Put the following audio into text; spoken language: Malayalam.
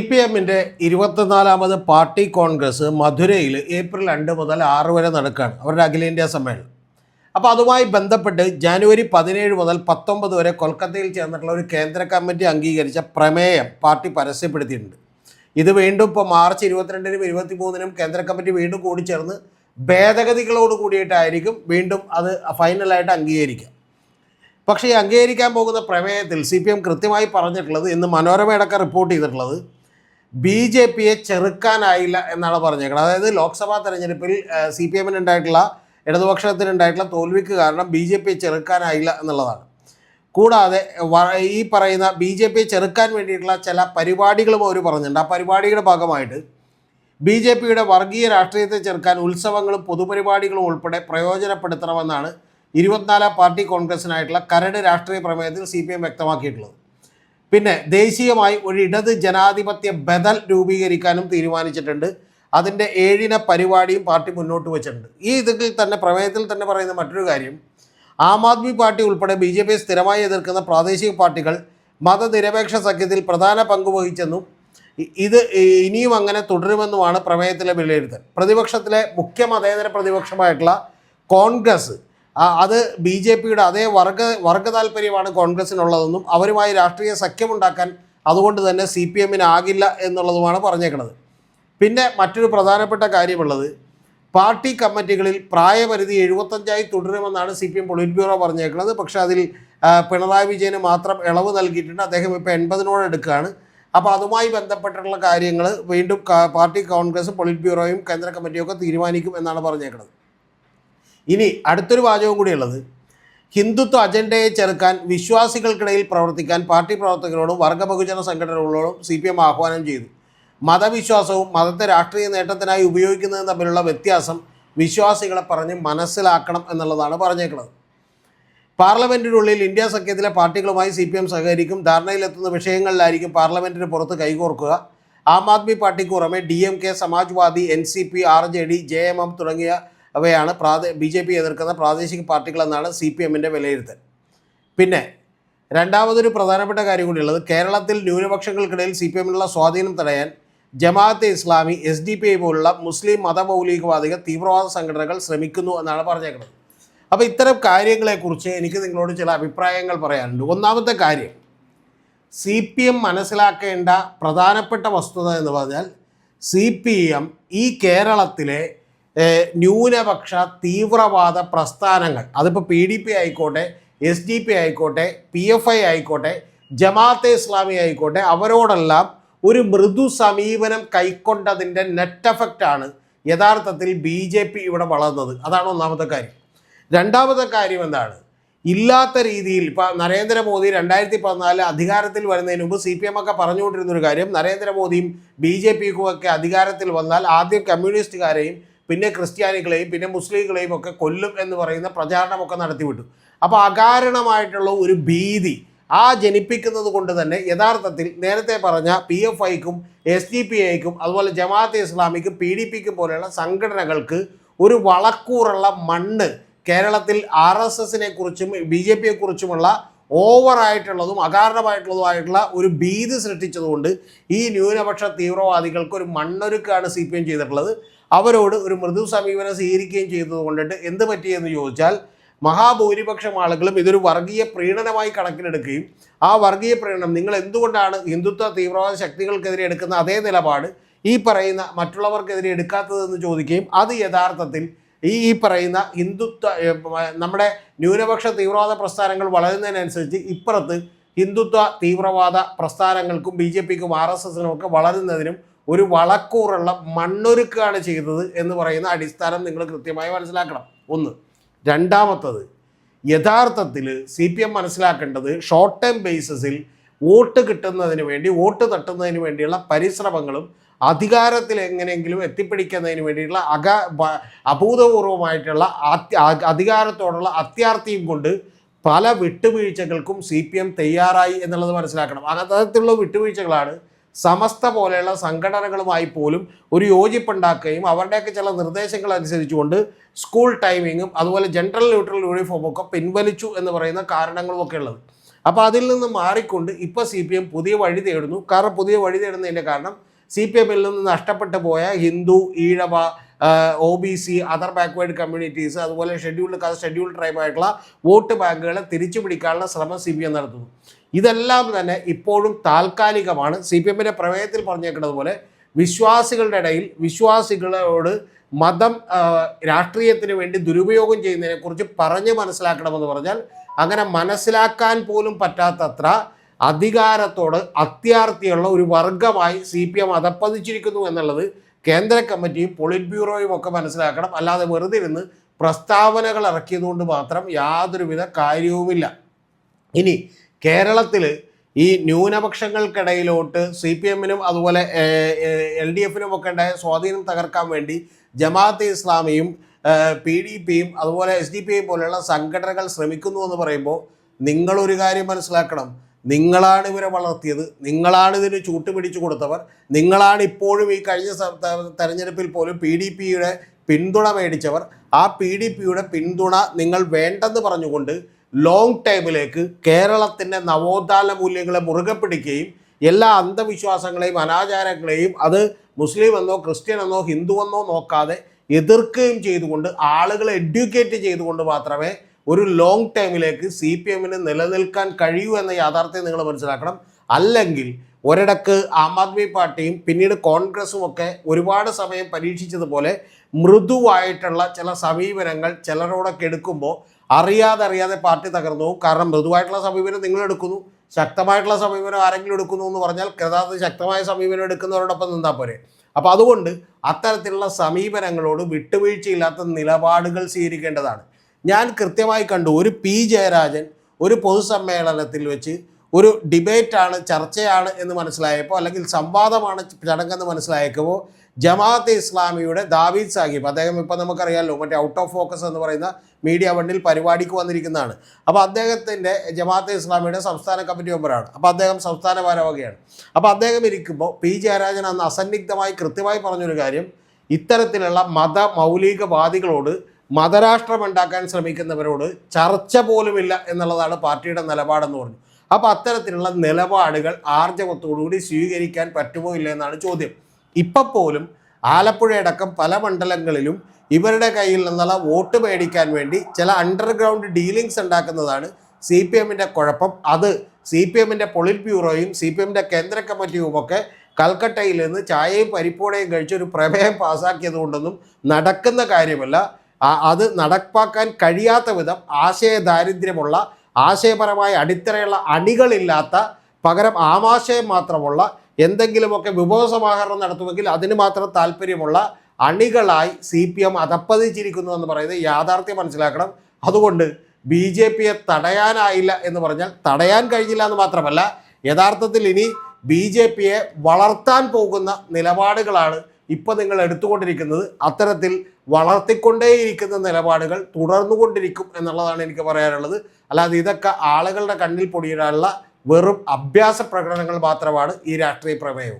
സി പി എമ്മിന്റെ ഇരുപത്തിനാലാമത് പാർട്ടി കോൺഗ്രസ് മധുരയിൽ ഏപ്രിൽ രണ്ട് മുതൽ ആറ് വരെ നടക്കുകയാണ് അവരുടെ അഖിലേന്ത്യാ സമ്മേളനം. അപ്പോൾ അതുമായി ബന്ധപ്പെട്ട് ജനുവരി പതിനേഴ് മുതൽ പത്തൊമ്പത് വരെ കൊൽക്കത്തയിൽ ചേർന്നിട്ടുള്ള ഒരു കേന്ദ്ര കമ്മിറ്റി അംഗീകരിച്ച പ്രമേയം പാർട്ടി പരസ്യപ്പെടുത്തിയിട്ടുണ്ട്. ഇത് വീണ്ടും ഇപ്പോൾ മാർച്ച് ഇരുപത്തിരണ്ടിനും ഇരുപത്തി മൂന്നിനും കേന്ദ്ര കമ്മിറ്റി വീണ്ടും കൂടി ചേർന്ന് ഭേദഗതികളോട് കൂടിയിട്ടായിരിക്കും വീണ്ടും അത് ഫൈനലായിട്ട് അംഗീകരിക്കുക. പക്ഷേ ഈ അംഗീകരിക്കാൻ പോകുന്ന പ്രമേയത്തിൽ സി പി എം കൃത്യമായി പറഞ്ഞിട്ടുള്ളത് ഇന്ന് മനോരമയടക്കം റിപ്പോർട്ട് ചെയ്തിട്ടുള്ളത് ബി ജെ പിയെ ചെറുക്കാനായില്ല എന്നാണ് പറഞ്ഞേക്കുന്നത് അതായത് ലോക്സഭാ തെരഞ്ഞെടുപ്പിൽ സി പി എമ്മിന് ഉണ്ടായിട്ടുള്ള ഇടതുപക്ഷത്തിനുണ്ടായിട്ടുള്ള തോൽവിക്ക് കാരണം ബി ജെ പിയെ ചെറുക്കാനായില്ല എന്നുള്ളതാണ്. കൂടാതെ ഈ പറയുന്ന ബി ജെ പിയെ ചെറുക്കാൻ വേണ്ടിയിട്ടുള്ള ചില പരിപാടികളും അവർ പറഞ്ഞിട്ടുണ്ട്. ആ പരിപാടിയുടെ ഭാഗമായിട്ട് ബി ജെ പിയുടെ വർഗീയ രാഷ്ട്രീയത്തെ ചെറുക്കാൻ ഉത്സവങ്ങളും പൊതുപരിപാടികളും ഉൾപ്പെടെ പ്രയോജനപ്പെടുത്തണമെന്നാണ് ഇരുപത്തിനാലാം പാർട്ടി കോൺഗ്രസിനായിട്ടുള്ള കരട് രാഷ്ട്രീയ പ്രമേയത്തിൽ സി പി എം വ്യക്തമാക്കിയിട്ടുള്ളത്. പിന്നെ ദേശീയമായി ഒരു ഇടത് ജനാധിപത്യ ബദൽ രൂപീകരിക്കാനും തീരുമാനിച്ചിട്ടുണ്ട്. അതിന്റെ ഏഴിന പരിപാടിയും പാർട്ടി മുന്നോട്ട് വെച്ചിട്ടുണ്ട്. ഈ ഇതിൽ തന്നെ പ്രമേയത്തിൽ തന്നെ പറയുന്ന മറ്റൊരു കാര്യം ആം ആദ്മി പാർട്ടി ഉൾപ്പെടെ ബി ജെ പി സ്ഥിരമായി എതിർക്കുന്ന പ്രാദേശിക പാർട്ടികൾ മതനിരപേക്ഷ സഖ്യത്തിൽ പ്രധാന പങ്ക് വഹിച്ചെന്നും ഇത് ഇനിയും അങ്ങനെ തുടരുമെന്നുമാണ് പ്രമേയത്തിലെ വിലയിരുത്തൽ. പ്രതിപക്ഷത്തിലെ മുഖ്യ മതേതര പ്രതിപക്ഷമായിട്ടുള്ള കോൺഗ്രസ് അത് ബി ജെ പിയുടെ അതേ വർഗ വർഗ താല്പര്യമാണ് കോൺഗ്രസിനുള്ളതെന്നും അവരുമായി രാഷ്ട്രീയ സഖ്യമുണ്ടാക്കാൻ അതുകൊണ്ട് തന്നെ സി പി എമ്മിനാകില്ല എന്നുള്ളതുമാണ് പറഞ്ഞേക്കുന്നത് പിന്നെ മറ്റൊരു പ്രധാനപ്പെട്ട കാര്യമുള്ളത് പാർട്ടി കമ്മിറ്റികളിൽ പ്രായപരിധി എഴുപത്തഞ്ചായി തുടരുമെന്നാണ് C P M polit bureau പറഞ്ഞേക്കുന്നത് പക്ഷേ അതിൽ പിണറായി വിജയന് മാത്രം ഇളവ് നൽകിയിട്ടുണ്ട്. അദ്ദേഹം ഇപ്പോൾ എൺപതിനോട് എടുക്കുകയാണ്. അപ്പോൾ അതുമായി ബന്ധപ്പെട്ടിട്ടുള്ള കാര്യങ്ങൾ വീണ്ടും പാർട്ടി കോൺഗ്രസ് പൊളിറ്റ് ബ്യൂറോയും കേന്ദ്ര കമ്മിറ്റിയും ഒക്കെ തീരുമാനിക്കും എന്നാണ് പറഞ്ഞേക്കുന്നത് ഇനി അടുത്തൊരു വാചകം കൂടിയുള്ളത് ഹിന്ദുത്വ അജണ്ടയെ ചെറുക്കാൻ വിശ്വാസികൾക്കിടയിൽ പ്രവർത്തിക്കാൻ പാർട്ടി പ്രവർത്തകരോടും വർഗ ബഹുജന സംഘടനകളോടും സി പി എം ആഹ്വാനം ചെയ്തു. മതവിശ്വാസവും മതത്തെ രാഷ്ട്രീയ നേട്ടത്തിനായി ഉപയോഗിക്കുന്നതും തമ്മിലുള്ള വ്യത്യാസം വിശ്വാസികളെ പറഞ്ഞ് മനസ്സിലാക്കണം എന്നുള്ളതാണ് പറഞ്ഞേക്കുന്നത്. പാർലമെന്റിനുള്ളിൽ ഇന്ത്യ സഖ്യത്തിലെ പാർട്ടികളുമായി സി പി എം സഹകരിക്കും. ധാരണയിലെത്തുന്ന വിഷയങ്ങളിലായിരിക്കും പാർലമെന്റിന് പുറത്ത് കൈകോർക്കുക. ആം ആദ്മി പാർട്ടിക്ക് പുറമെ D M K Samajwadi N C P R J D J M M തുടങ്ങിയവയാണ് പ്രാദേ ബി ജെ പി എതിർക്കുന്ന പ്രാദേശിക പാർട്ടികളെന്നാണ് സി പി എമ്മിന്റെ വിലയിരുത്തൽ. പിന്നെ രണ്ടാമതൊരു പ്രധാനപ്പെട്ട കാര്യം കൂടിയുള്ളത് കേരളത്തിൽ ന്യൂനപക്ഷങ്ങൾക്കിടയിൽ സി പി എമ്മിനുള്ള സ്വാധീനം തടയാൻ Jamaat-e Islami S D P I പോലുള്ള മുസ്ലിം മതമൗലികവാദികൾ തീവ്രവാദ സംഘടനകൾ ശ്രമിക്കുന്നു എന്നാണ് പറഞ്ഞേക്കുന്നത്. അപ്പോൾ ഇത്തരം കാര്യങ്ങളെക്കുറിച്ച് എനിക്ക് നിങ്ങളോട് ചില അഭിപ്രായങ്ങൾ പറയാനുണ്ട്. ഒന്നാമത്തെ കാര്യം സി പി എം മനസ്സിലാക്കേണ്ട പ്രധാനപ്പെട്ട വസ്തുത എന്ന് പറഞ്ഞാൽ സി പി എം ഈ കേരളത്തിലെ ന്യൂനപക്ഷ തീവ്രവാദ പ്രസ്ഥാനങ്ങൾ. അതിപ്പോൾ പി ഡി പി ആയിക്കോട്ടെ എസ് ഡി പി ആയിക്കോട്ടെ പി എഫ് ഐ ആയിക്കോട്ടെ ജമാഅത്തെ ഇസ്ലാമി ആയിക്കോട്ടെ അവരോടെല്ലാം ഒരു മൃദു സമീപനം കൈക്കൊണ്ടതിന്റെ നെറ്റ് എഫക്റ്റാണ് യഥാർത്ഥത്തിൽ ബി ജെ പി ഇവിടെ വളർന്നത്. അതാണ് ഒന്നാമത്തെ കാര്യം. രണ്ടാമത്തെ കാര്യം എന്താണ്? ഇല്ലാത്ത രീതിയിൽ ഇപ്പം നരേന്ദ്രമോദി രണ്ടായിരത്തി പതിനാല് അധികാരത്തിൽ വരുന്നതിന് മുമ്പ് സി പി എം ഒക്കെ പറഞ്ഞുകൊണ്ടിരുന്നൊരു കാര്യം നരേന്ദ്രമോദിയും ബി ജെ പിക്കും ഒക്കെ അധികാരത്തിൽ വന്നാൽ ആദ്യം കമ്മ്യൂണിസ്റ്റുകാരെയും പിന്നെ ക്രിസ്ത്യാനികളെയും പിന്നെ മുസ്ലിങ്ങളെയും ഒക്കെ കൊല്ലും എന്ന് പറയുന്ന പ്രചാരണമൊക്കെ നടത്തിവിട്ടു. അപ്പോൾ അകാരണമായിട്ടുള്ള ഒരു ഭീതി ആ ജനിപ്പിക്കുന്നത് കൊണ്ട് തന്നെ യഥാർത്ഥത്തിൽ നേരത്തെ പറഞ്ഞ പി എഫ് ഐക്കും എസ് ഡി പി ഐക്കും അതുപോലെ ജമാഅത്തെ ഇസ്ലാമിക്കും പി ഡി പിക്കും പോലെയുള്ള സംഘടനകൾക്ക് ഒരു വളക്കൂറുള്ള മണ്ണ് കേരളത്തിൽ ആർ എസ് എസിനെ കുറിച്ചും ബി ജെ പിയെ കുറിച്ചുമുള്ള ഓവറായിട്ടുള്ളതും അകാരണമായിട്ടുള്ളതുമായിട്ടുള്ള ഒരു ഭീതി സൃഷ്ടിച്ചതുകൊണ്ട് ഈ ന്യൂനപക്ഷ തീവ്രവാദികൾക്ക് ഒരു മണ്ണൊരുക്കാണ് സി പി എം ചെയ്തിട്ടുള്ളത്. അവരോട് ഒരു മൃദു സമീപനം സ്വീകരിക്കുകയും ചെയ്തത് കൊണ്ടിട്ട് എന്ത് പറ്റിയെന്ന് ചോദിച്ചാൽ മഹാഭൂരിപക്ഷം ആളുകളും ഇതൊരു വർഗീയ പ്രീണനമായി കണക്കിലെടുക്കുകയും ആ വർഗീയ പ്രീണനം നിങ്ങൾ എന്തുകൊണ്ടാണ് ഹിന്ദുത്വ തീവ്രവാദ ശക്തികൾക്കെതിരെ എടുക്കുന്ന അതേ നിലപാട് ഈ പറയുന്ന മറ്റുള്ളവർക്കെതിരെ എടുക്കാത്തതെന്ന് ചോദിക്കുകയും അത് യഥാർത്ഥത്തിൽ ഈ ഈ പറയുന്ന ഹിന്ദുത്വ നമ്മുടെ ന്യൂനപക്ഷ തീവ്രവാദ പ്രസ്ഥാനങ്ങൾ വളരുന്നതിനനുസരിച്ച് ഇപ്പുറത്ത് ഹിന്ദുത്വ തീവ്രവാദ പ്രസ്ഥാനങ്ങൾക്കും ബി ജെ പിക്കും ആർ എസ് എസിനും ഒക്കെ വളരുന്നതിനും ഒരു വളക്കൂറുള്ള മണ്ണൊരുക്കാണ് ചെയ്തത് എന്ന് പറയുന്ന അടിസ്ഥാനം നിങ്ങൾ കൃത്യമായി മനസ്സിലാക്കണം. ഒന്ന്. രണ്ടാമത്തത് യഥാർത്ഥത്തിൽ സി പി എം മനസ്സിലാക്കേണ്ടത് ഷോർട്ട് ടേം ബേസിസിൽ വോട്ട് കിട്ടുന്നതിന് വേണ്ടി വോട്ട് തട്ടുന്നതിന് വേണ്ടിയുള്ള പരിശ്രമങ്ങളും അധികാരത്തിൽ എങ്ങനെയെങ്കിലും എത്തിപ്പിടിക്കുന്നതിന് വേണ്ടിയിട്ടുള്ള അക അഭൂതപൂർവമായിട്ടുള്ള അധികാരത്തോടുള്ള അത്യാർത്ഥിയും കൊണ്ട് പല വിട്ടുവീഴ്ചകൾക്കും സി പി എം തയ്യാറായി എന്നുള്ളത് മനസ്സിലാക്കണം. അത്തരത്തിലുള്ള വിട്ടുവീഴ്ചകളാണ് സമസ്ത പോലെയുള്ള സംഘടനകളുമായി പോലും ഒരു യോജിപ്പുണ്ടാക്കുകയും അവരുടെയൊക്കെ ചില നിർദ്ദേശങ്ങൾ അനുസരിച്ചുകൊണ്ട് സ്കൂൾ ടൈമിങ്ങും അതുപോലെ ജനറൽ ന്യൂട്രൽ യൂണിഫോമൊക്കെ ഒക്കെ പിൻവലിച്ചു എന്ന് പറയുന്ന കാരണങ്ങളും ഒക്കെ ഉള്ളത്. അപ്പോൾ അതിൽ നിന്ന് മാറിക്കൊണ്ട് ഇപ്പോൾ സി പി എം പുതിയ വഴി തേടുന്നു. കാരണം പുതിയ വഴി തേടുന്നതിന്റെ കാരണം സി പി എമ്മിൽ നിന്ന് നഷ്ടപ്പെട്ടു പോയ Hindu Ezhava O B C other backward communities അതുപോലെ ഷെഡ്യൂൾഡ് കാസ്റ്റ് ഷെഡ്യൂൾഡ് ട്രൈബ് ആയിട്ടുള്ള വോട്ട് ബാങ്കുകളെ തിരിച്ചു പിടിക്കാനുള്ള ശ്രമം സി പി എം നടത്തുന്നു. ഇതെല്ലാം തന്നെ ഇപ്പോഴും താൽക്കാലികമാണ്. സി പി എമ്മിന്റെ പ്രമേയത്തിൽ പറഞ്ഞേക്കുന്നത് പോലെ വിശ്വാസികളുടെ ഇടയിൽ വിശ്വാസികളോട് മതം രാഷ്ട്രീയത്തിന് വേണ്ടി ദുരുപയോഗം ചെയ്യുന്നതിനെക്കുറിച്ച് പറഞ്ഞ് മനസ്സിലാക്കണമെന്ന് പറഞ്ഞാൽ അങ്ങനെ മനസ്സിലാക്കാൻ പോലും പറ്റാത്തത്ര അധികാരത്തോട് അത്യാർത്തിയുള്ള ഒരു വർഗമായി സി പി എം അതപ്പതിച്ചിരിക്കുന്നു എന്നുള്ളത് കേന്ദ്ര കമ്മിറ്റിയും പൊളിറ്റ് ബ്യൂറോയും ഒക്കെ മനസ്സിലാക്കണം. അല്ലാതെ വെറുതെ ഇരുന്ന് പ്രസ്താവനകൾ ഇറക്കിയതുകൊണ്ട് മാത്രം യാതൊരുവിധ കാര്യവുമില്ല. ഇനി കേരളത്തിൽ ഈ ന്യൂനപക്ഷങ്ങൾക്കിടയിലോട്ട് സി പി എമ്മിനും അതുപോലെ എൽ ഡി എഫിനും ഒക്കെ ഉണ്ടായ സ്വാധീനം തകർക്കാൻ വേണ്ടി ജമാഅത്തെ ഇസ്ലാമിയും പി ഡി പിയും അതുപോലെ എസ് ഡി പി പോലെയുള്ള സംഘടനകൾ ശ്രമിക്കുന്നു എന്ന് പറയുമ്പോൾ നിങ്ങളൊരു കാര്യം മനസ്സിലാക്കണം. നിങ്ങളാണ് ഇവരെ വളർത്തിയത് നിങ്ങളാണ് ഇതിന് ചൂട്ട് പിടിച്ചു കൊടുത്തവർ നിങ്ങളാണ് ഇപ്പോഴും ഈ കഴിഞ്ഞ തെരഞ്ഞെടുപ്പിൽ പോലും പി ഡി പിയുടെ പിന്തുണ മേടിച്ചവർ ആ പി ഡി പിയുടെ പിന്തുണ നിങ്ങൾ വേണ്ടെന്ന് പറഞ്ഞുകൊണ്ട് ലോങ് ടൈമിലേക്ക് കേരളത്തിന്റെ നവോത്ഥാന മൂല്യങ്ങളെ മുറുകെ പിടിക്കുകയും എല്ലാ അന്ധവിശ്വാസങ്ങളെയും അനാചാരങ്ങളെയും അത് മുസ്ലിം എന്നോ ക്രിസ്ത്യൻ എന്നോ ഹിന്ദു എന്നോ നോക്കാതെ എതിർക്കുകയും ചെയ്തുകൊണ്ട് ആളുകളെ എഡ്യൂക്കേറ്റ് ചെയ്തുകൊണ്ട് മാത്രമേ ഒരു ലോങ് ടൈമിലേക്ക് സി പി എമ്മിന് നിലനിൽക്കാൻ കഴിയൂ എന്ന യാഥാർത്ഥ്യം നിങ്ങൾ മനസ്സിലാക്കണം. അല്ലെങ്കിൽ ഒരിടക്ക് ആം ആദ്മി പാർട്ടിയും പിന്നീട് കോൺഗ്രസും ഒക്കെ ഒരുപാട് സമയം പരീക്ഷിച്ചതുപോലെ മൃദുവായിട്ടുള്ള ചില സമീപനങ്ങൾ ചിലരോടൊക്കെ എടുക്കുമ്പോൾ അറിയാതെ അറിയാതെ പാർട്ടി തകർന്നു കാരണം മൃദുവായിട്ടുള്ള സമീപനം നിങ്ങൾ എടുക്കുന്നു. ശക്തമായിട്ടുള്ള സമീപനം ആരെങ്കിലും എടുക്കുന്നു എന്ന് പറഞ്ഞാൽ കൃതാർത്ഥ ശക്തമായ സമീപനം എടുക്കുന്നവരോടൊപ്പം നിന്നാൽ പോരെ. അപ്പോൾ അതുകൊണ്ട് അത്തരത്തിലുള്ള സമീപനങ്ങളോട് വിട്ടുവീഴ്ചയില്ലാത്ത നിലപാടുകൾ സ്വീകരിക്കേണ്ടതാണ്. ഞാൻ കൃത്യമായി കണ്ടു ഒരു പി. ജയരാജൻ ഒരു പൊതുസമ്മേളനത്തിൽ വെച്ച് ഒരു ഡിബേറ്റാണ് ചർച്ചയാണ് എന്ന് മനസ്സിലായപ്പോൾ അല്ലെങ്കിൽ സംവാദമാണ് ചടങ്ങെന്ന് മനസ്സിലായപ്പോൾ ജമാഅത്തെ ഇസ്ലാമിയുടെ ദാവീദ് സാഹിബ് അദ്ദേഹം ഇപ്പോൾ നമുക്കറിയാമല്ലോ മറ്റേ ഔട്ട് ഓഫ് ഫോക്കസ് എന്ന് പറയുന്ന മീഡിയ വണ്ടിൽ പരിപാടിക്ക് വന്നിരിക്കുന്നതാണ്. അപ്പോൾ അദ്ദേഹത്തിന്റെ ജമാഅത്തെ ഇസ്ലാമിയുടെ സംസ്ഥാന കമ്മിറ്റി മെമ്പറാണ്. അപ്പോൾ അദ്ദേഹം സംസ്ഥാന ഭാരവാഹിയാണ്. അപ്പോൾ അദ്ദേഹം ഇരിക്കുമ്പോൾ പി. ജയരാജൻ അന്ന് അസന്നിഗ്ധമായി കൃത്യമായി പറഞ്ഞൊരു കാര്യം ഇത്തരത്തിലുള്ള മത മൗലികവാദികളോട് മതരാഷ്ട്രമുണ്ടാക്കാൻ ശ്രമിക്കുന്നവരോട് ചർച്ച പോലുമില്ല എന്നുള്ളതാണ് പാർട്ടിയുടെ നിലപാടെന്ന് പറഞ്ഞു. അപ്പോൾ അത്തരത്തിലുള്ള നിലപാടുകൾ ആർജവത്തോടുകൂടി സ്വീകരിക്കാൻ പറ്റുമോ ഇല്ല എന്നാണ് ചോദ്യം. ഇപ്പം പോലും ആലപ്പുഴയടക്കം പല മണ്ഡലങ്ങളിലും ഇവരുടെ കയ്യിൽ നിന്നുള്ള വോട്ട് മേടിക്കാൻ വേണ്ടി ചില അണ്ടർഗ്രൗണ്ട് ഡീലിങ്സ് ഉണ്ടാക്കുന്നതാണ് സി പി എമ്മിന്റെ കുഴപ്പം. അത് സി പി എമ്മിന്റെ പൊളിറ്റ് ബ്യൂറോയും സി പി എമ്മിന്റെ കേന്ദ്ര കമ്മിറ്റിയും ഒക്കെ കൽക്കട്ടയിൽ നിന്ന് ചായയും പരിപ്പോടയും കഴിച്ച് ഒരു പ്രമേയം പാസ്സാക്കിയത് കൊണ്ടൊന്നും നടക്കുന്ന കാര്യമല്ല. അത് നടപ്പാക്കാൻ കഴിയാത്ത വിധം ആശയ ദാരിദ്ര്യമുള്ള ആശയപരമായ അടിത്തറയുള്ള അണികളില്ലാത്ത പകരം ആമാശയം മാത്രമുള്ള എന്തെങ്കിലുമൊക്കെ വിഭവസമാഹരണം നടത്തുമെങ്കിൽ അതിന് മാത്രം താല്പര്യമുള്ള അണികളായി സി പി എം അതപ്പതിച്ചിരിക്കുന്നു എന്ന് പറയുന്നത് യാഥാർത്ഥ്യം മനസ്സിലാക്കണം. അതുകൊണ്ട് ബി ജെ പിയെ തടയാനായില്ല എന്ന് പറഞ്ഞാൽ തടയാൻ കഴിഞ്ഞില്ല എന്ന് മാത്രമല്ല യഥാർത്ഥത്തിൽ ഇനി ബി ജെ പിയെ വളർത്താൻ പോകുന്ന നിലപാടുകളാണ് ഇപ്പോൾ നിങ്ങൾ എടുത്തുകൊണ്ടിരിക്കുന്നത് അത്തരത്തിൽ വളർത്തിക്കൊണ്ടേയിരിക്കുന്ന നിലപാടുകൾ തുടർന്നുകൊണ്ടിരിക്കും എന്നുള്ളതാണ് എനിക്ക് പറയാനുള്ളത്. അല്ലാതെ ഇതൊക്കെ ആളുകളുടെ കണ്ണിൽ പൊടിയിടാനുള്ള വെറും അഭ്യാസ പ്രകടനങ്ങൾ മാത്രമാണ് ഈ രാഷ്ട്രീയ പ്രമേയവും